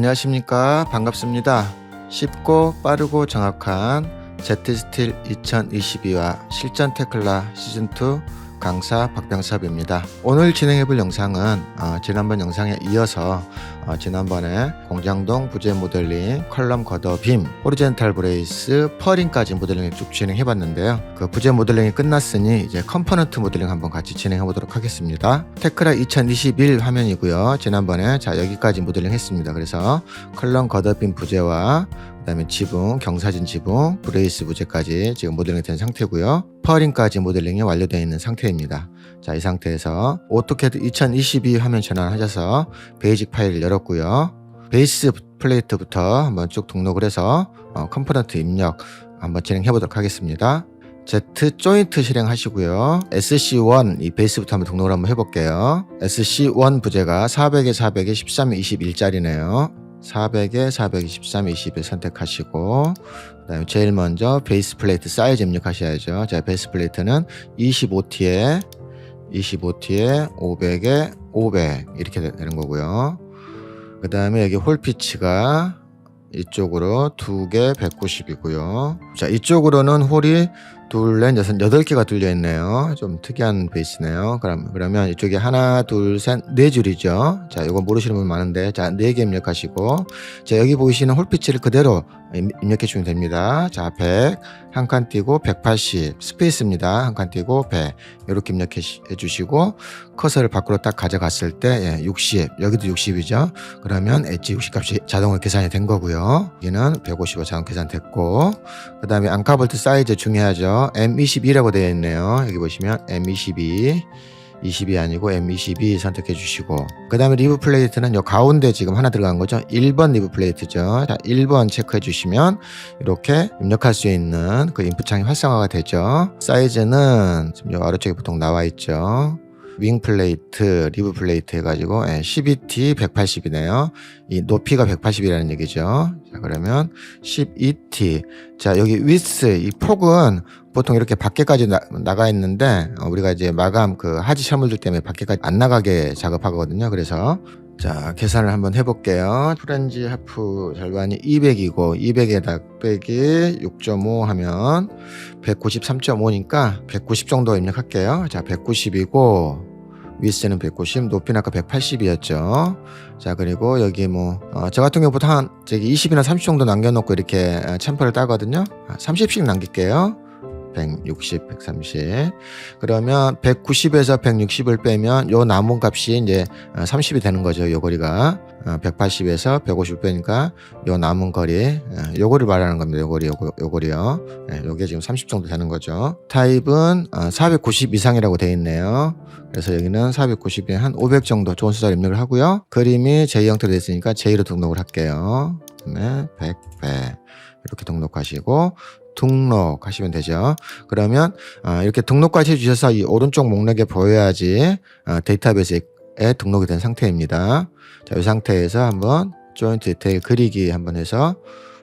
안녕하십니까 반갑습니다. 쉽고 빠르고 정확한 제트스틸 2022와 실전 테클라 시즌2 강사 박병섭입니다. 오늘 진행해볼 영상은 어, 지난번 영상에 이어서 어, 지난번에 공장동 부재 모델링, 컬럼 걷어 빔, 호리젠탈 브레이스, 퍼링까지 모델링을 쭉 진행해봤는데요. 그 부재 모델링이 끝났으니 이제 컴포넌트 모델링 한번 같이 진행해보도록 하겠습니다. 테크라 2021 화면이고요. 지난번에 자 여기까지 모델링 했습니다. 그래서 컬럼 걷어 빔 부재와 그다음에 지붕, 경사진 지붕, 브레이스 부재까지 지금 모델링이 된 상태고요. 퍼링까지 모델링이 완료되어 있는 상태입니다. 자, 이 상태에서 오토캐드 2022 화면 전환하셔서 베이직 파일을 열었고요. 베이스 플레이트부터 한번 쭉 등록을 해서 어, 컴포넌트 입력 한번 진행해 보도록 하겠습니다. Z 조인트 실행하시고요. SC1 이 베이스부터 한번 등록을 한번 해볼게요. SC1 부재가 400에 400에 13, 21짜리네요. 400에 400, 23, 20을 선택하시고 그다음에 제일 먼저 베이스 플레이트 사이즈 입력하셔야죠. 자, 베이스 플레이트는 25T에 25T에 500에 500 이렇게 되는 거고요. 그 다음에 여기 홀 피치가 이쪽으로 두 개 190이고요. 자, 이쪽으로는 홀이 둘, 넷, 여섯, 여덟 개가 뚫려 있네요. 좀 특이한 베이스네요. 그럼, 그러면 이쪽에 하나, 둘, 셋, 네 줄이죠. 자, 이거 모르시는 분 많은데, 자, 네 개 입력하시고, 자, 여기 보이시는 홀피치를 그대로 입- 입력해 주면 됩니다. 자, 100, 한 칸 띄고 180, 스페이스입니다. 한 칸 띄고 100, 이렇게 입력해 주시고, 커서를 밖으로 딱 가져갔을 때, 예, 60, 여기도 60이죠. 그러면 엣지 60 값이 자동으로 계산이 된 거고요. 여기는 150로 자동 계산됐고, 그 다음에 앙카볼트 사이즈 중요하죠. M22라고 되어 있네요. 여기 보시면 M22, 20이 아니고 M22 선택해 주시고, 그 다음에 리브 플레이트는 요 가운데 지금 하나 들어간 거죠. 1번 리브 플레이트죠. 자, 1번 체크해 주시면 이렇게 입력할 수 있는 그 인풋 창이 활성화가 되죠. 사이즈는 지금 요 아래쪽에 보통 나와 있죠. 윙 플레이트, 리브 플레이트 해가지고 예, 12T 180이네요. 이 높이가 180이라는 얘기죠. 자 그러면 12T. 자 여기 위스 이 폭은 보통 이렇게 밖에까지 나, 나가 있는데 어, 우리가 이제 마감 그 하지 샤물들 때문에 밖에까지 안 나가게 작업하거든요. 그래서 자 계산을 한번 해볼게요. 프렌지 하프 절반이 200이고 200에다 빼기 6.5 하면 193.5니까 190 정도 입력할게요. 자 190이고 위스는 190, 높이는 아까 180이었죠. 자, 그리고 여기 뭐, 어, 저 같은 경우 보통 한, 저기 20이나 30 정도 남겨놓고 이렇게 어, 챔퍼를 따거든요. 30씩 남길게요. 160, 130. 그러면 190에서 160을 빼면 요 남은 값이 이제 30이 되는 거죠. 요 거리가. 180에서 150 빼니까 요 남은 거리, 어, 요거를 말하는 겁니다. 요 거리, 요거, 요 거리요. 예, 요게 지금 30 정도 되는 거죠. 타입은 490 이상이라고 돼 있네요. 그래서 여기는 490에 한 500 정도 좋은 숫자를 입력을 하고요. 그림이 J 형태로 됐으니까 J로 등록을 할게요. 그다음에 100, 100 이렇게 등록하시고 등록하시면 되죠. 그러면 어, 이렇게 등록까지 해주셔서 이 오른쪽 목록에 보여야지 어, 데이터베이스에 등록이 된 상태입니다. 자, 이 상태에서 한번 조인트 디테일 그리기 한번 해서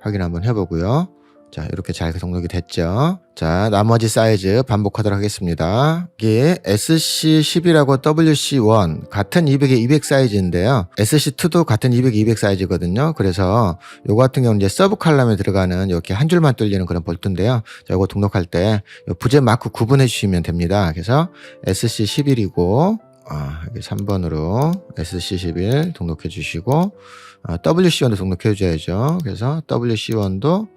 확인 한번 해보고요. 자, 이렇게 잘 등록이 됐죠. 자, 나머지 사이즈 반복하도록 하겠습니다. 이게 SC10이라고 WC1 같은 200에 200 사이즈인데요. SC2도 같은 200에 200 사이즈거든요. 그래서 요거 같은 경우는 이제 서브 칼럼에 들어가는 이렇게 한 줄만 뚫리는 그런 볼트인데요. 자, 요거 등록할 때 부재 마크 구분해 주시면 됩니다. 그래서 SC11이고 아, 여기 3번으로 SC11 등록해 주시고 아, WC1도 등록해 줘야죠. 그래서 WC1도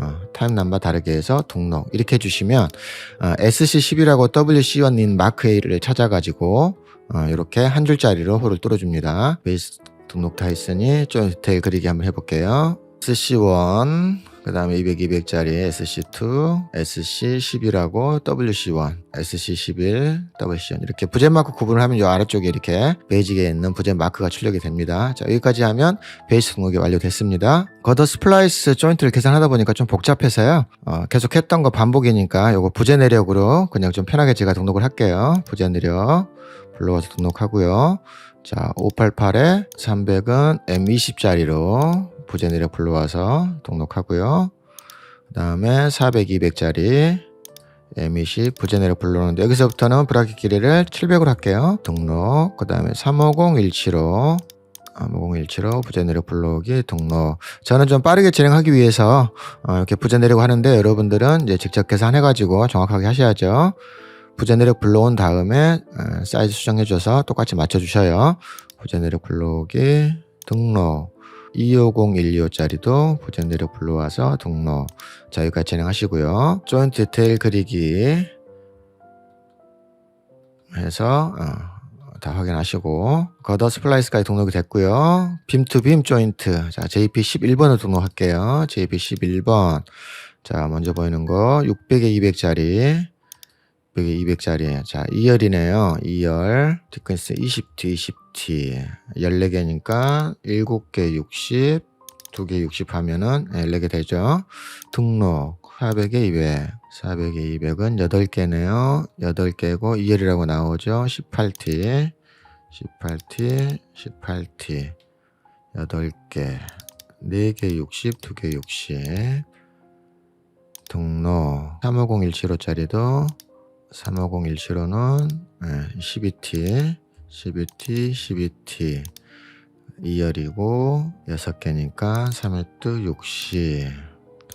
어, 타임 넘버 다르게 해서 등록 이렇게 해주시면 어, SC10이라고 WC1인 마크 A를 찾아가지고 어, 이렇게 한 줄짜리로 홀을 뚫어줍니다. 베이스 등록 다 있으니 좀 디테일 그리기 한번 해볼게요. SC1 그 다음에 200, 200짜리 SC2, SC11하고 WC1, SC11, WC1 이렇게 부재 마크 구분을 하면 이 아래쪽에 이렇게 베이직에 있는 부재 마크가 출력이 됩니다. 자 여기까지 하면 베이스 등록이 완료됐습니다. 거더 스플라이스 조인트를 계산하다 보니까 좀 복잡해서요. 어, 계속 했던 거 반복이니까 요거 부재 내력으로 그냥 좀 편하게 제가 등록을 할게요. 부재 내력 불러와서 등록하고요. 자 588에 300은 M20짜리로 부재 내력 불러와서 등록하고요. 그 다음에 400, 200짜리 M20 부재 내력 불러오는데 여기서부터는 브라켓 길이를 700으로 할게요. 등록. 그 다음에 350, 175 5017호 부재 내력 블록이 등록. 저는 좀 빠르게 진행하기 위해서 어, 이렇게 부재 내려고 하는데 여러분들은 이제 직접 계산해가지고 정확하게 하셔야죠. 부재 내력 불러온 다음에 어, 사이즈 수정해줘서 똑같이 맞춰주셔요. 부재 내력 블록이 등록. 250125짜리도 부재 내력 불러와서 등록. 자, 여기까지 진행하시고요. 조인트 디테일 그리기 해서 어, 다 확인하시고 거더 스플라이스까지 등록이 됐고요. 빔 투 빔 조인트 자 JP 11번을 등록할게요. JP 11번 자 먼저 보이는 거 600에 200짜리 600에 200짜리 자 2열이네요. 2열 디컨스 20T 20T 14개니까 7개 60 2개 60 하면은 14개 되죠. 등록 400에 200 400에 200은 8개네요. 8개고 2열이라고 나오죠. 18T 18T 18T 8개 4개 60 2개 60 등록 35017호짜리도 35017호는 12T 12T 12T 2열이고 6개니까 3일도 60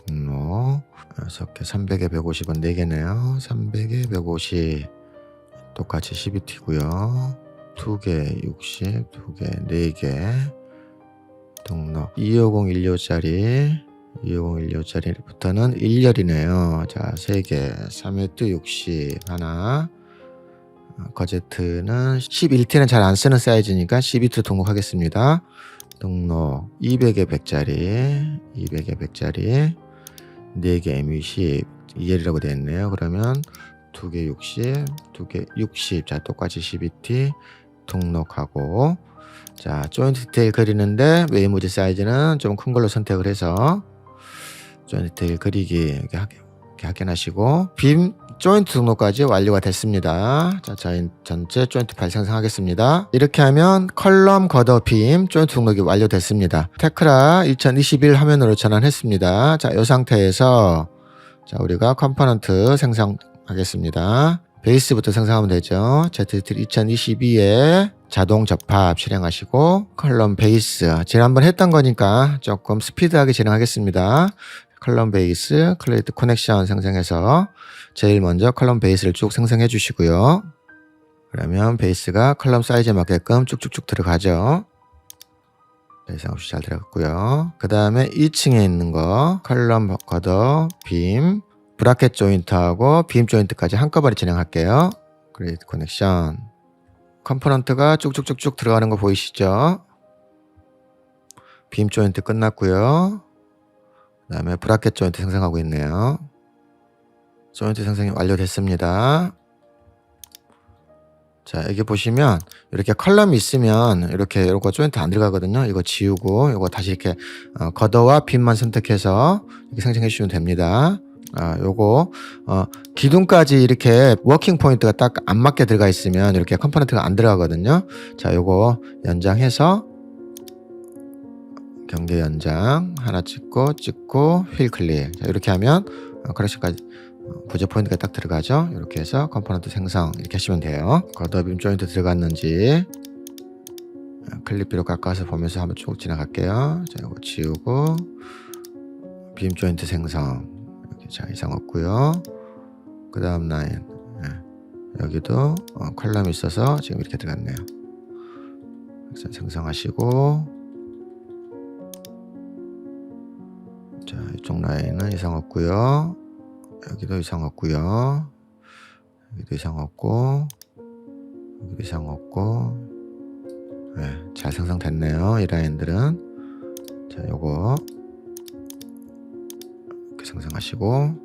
등록. 6개 300에 150은 4개네요. 300에 150 똑같이 12T고요. 2개 60 2개 4개. 등록. 25012짜리 25012짜리부터는 1열이네요. 자 3개. 3일도 60 하나. 거제트는 11T는 잘 안 쓰는 사이즈니까 12T 등록하겠습니다. 등록 200에 100짜리 200에 100짜리 4개 MU10 2열이라고 되어 있네요. 그러면 2개 60 2개 60 자 똑같이 12T 등록하고. 자 조인트 디테일 그리는데 웨이무지 사이즈는 좀 큰 걸로 선택을 해서 조인트 그리기 이렇게 확인하시고 빔 조인트 등록까지 완료가 됐습니다. 자, 저희 전체 조인트 파일 생성하겠습니다. 이렇게 하면 컬럼 걷어 빔 조인트 등록이 완료됐습니다. 테크라 2021 화면으로 전환했습니다. 자, 이 상태에서 자, 우리가 컴포넌트 생성하겠습니다. 베이스부터 생성하면 되죠. ZT 2022에 자동 접합 실행하시고 컬럼 베이스 지난번 했던 거니까 조금 스피드하게 진행하겠습니다. 컬럼 베이스 클레이트 커넥션 생성해서 제일 먼저 컬럼 베이스를 쭉 생성해 주시고요. 그러면 베이스가 컬럼 사이즈에 맞게끔 쭉쭉쭉 들어가죠. 이상 없이 잘 들어갔고요. 그 다음에 2층에 있는 거 컬럼 걷어 빔 브라켓 조인트하고 빔 조인트까지 한꺼번에 진행할게요. 그레이트 커넥션 컴포넌트가 쭉쭉쭉쭉 들어가는 거 보이시죠? 빔 조인트 끝났고요. 그 다음에 브라켓 조인트 생성하고 있네요. 조인트 생성이 완료됐습니다. 자, 여기 보시면 이렇게 컬럼이 있으면 이렇게 이거 조인트 안 들어가거든요. 이거 지우고 이거 다시 이렇게 어, 걷어와 빈만 선택해서 이렇게 생성해 주시면 됩니다. 아, 요거 어, 기둥까지 이렇게 워킹 포인트가 딱 안 맞게 들어가 있으면 이렇게 컴포넌트가 안 들어가거든요. 자, 요거 연장해서 경계 연장 하나 찍고 찍고 휠 클릭. 자, 이렇게 하면 어, 크러쉬까지 부재 포인트가 딱 들어가죠. 이렇게 해서 컴포넌트 생성 이렇게 하시면 돼요. 걷어빔 조인트 들어갔는지 클립비로 깎아서 보면서 한번 쭉 지나갈게요. 자, 이거 지우고 빔 조인트 생성 이렇게 자 이상 없고요. 그 다음 라인 네. 여기도 어, 컬럼이 있어서 지금 이렇게 들어갔네요. 생성하시고 이쪽 라인은 이상 없고요. 여기도 이상 없고요. 여기도 이상 없고 여기도 이상 없고 네, 잘 생성됐네요. 이 라인들은 자 요거 이렇게 생성하시고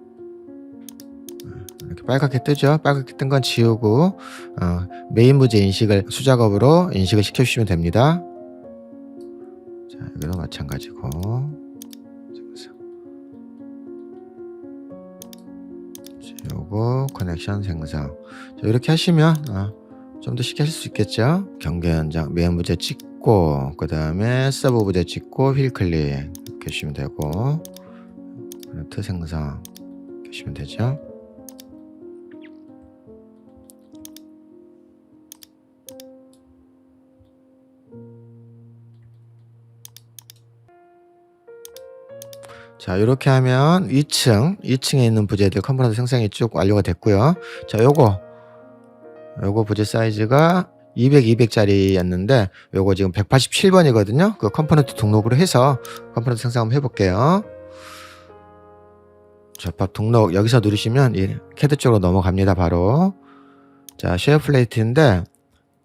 네, 이렇게 빨갛게 뜨죠. 빨갛게 뜬 건 지우고 어, 메인 부재 인식을 수작업으로 인식을 시켜주시면 됩니다. 자 여기도 마찬가지고 요거 커넥션 생성 자, 이렇게 하시면 어, 좀더 쉽게 하실 수 있겠죠? 경계 연장 메인 부재 찍고 그 다음에 서브 부재 찍고 휠 클릭 이렇게 하시면 되고 프런트 생성 이렇게 하시면 되죠 자, 이렇게 하면 2층, 2층에 있는 부재들 컴포넌트 생성이 쭉 완료가 됐고요. 자, 요거, 요거 부재 사이즈가 200, 200짜리였는데 요거 지금 187번이거든요. 그 컴포넌트 등록으로 해서 컴포넌트 생성 한번 해볼게요. 자, 밥 등록 여기서 누르시면 이 캐드 쪽으로 넘어갑니다. 바로 자, 쉐어 플레이트인데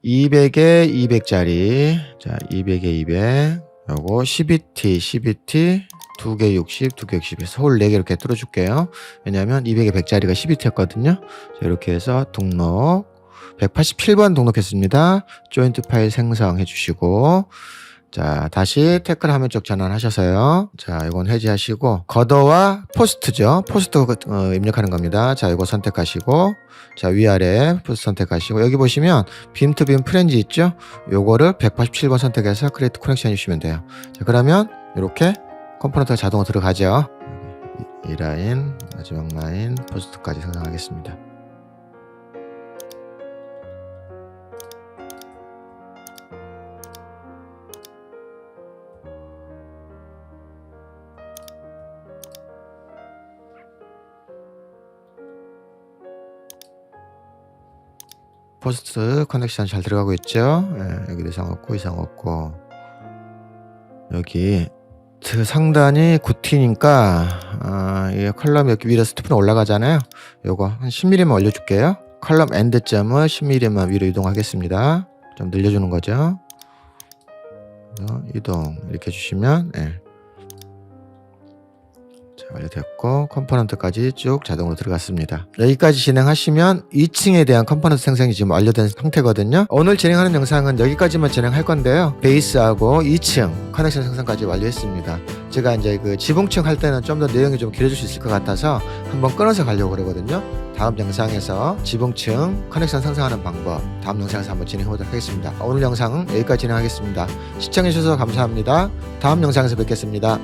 200에 200짜리 자, 200에 200 요거 12T, 12T 두개 60, 두개 60에서 홀 4개 이렇게 뚫어줄게요. 왜냐하면 200에 100짜리가 12T였거든요. 자, 이렇게 해서 등록 187번 등록했습니다. 조인트 파일 생성해 주시고 자 다시 태클 화면 쪽 전환하셔서요. 자 이건 해제하시고 거더와 포스트죠. 포스트 어, 입력하는 겁니다. 자 이거 선택하시고 자 위아래 포스트 선택하시고 여기 보시면 빔투빔 프렌즈 있죠. 요거를 187번 선택해서 크리에이트 커넥션 해주시면 돼요. 자 그러면 이렇게 컴포넌트가 자동으로 들어가죠. 이, 이 라인 마지막 라인 포스트까지 생성하겠습니다. 포스트 커넥션 잘 들어가고 있죠? 예, 여기도 이상 없고 이상 없고 여기 그 상단이 9T니까 아, 이 컬럼 여기 위로 스티프는 올라가잖아요. 요거 한 10mm만 올려줄게요. 컬럼 엔드점을 10mm만 위로 이동하겠습니다. 좀 늘려주는 거죠. 그래서 이동 이렇게 해주시면 예. 자, 완료됐고 컴포넌트까지 쭉 자동으로 들어갔습니다. 여기까지 진행하시면 2층에 대한 컴포넌트 생성이 지금 완료된 상태거든요. 오늘 진행하는 영상은 여기까지만 진행할 건데요. 베이스하고 2층 커넥션 생성까지 완료했습니다. 제가 이제 그 지붕층 할 때는 좀 더 내용이 좀 길어질 수 있을 것 같아서 한번 끊어서 가려고 그러거든요. 다음 영상에서 지붕층 커넥션 생성하는 방법 다음 영상에서 한번 진행해 보도록 하겠습니다. 오늘 영상은 여기까지 진행하겠습니다. 시청해 주셔서 감사합니다. 다음 영상에서 뵙겠습니다.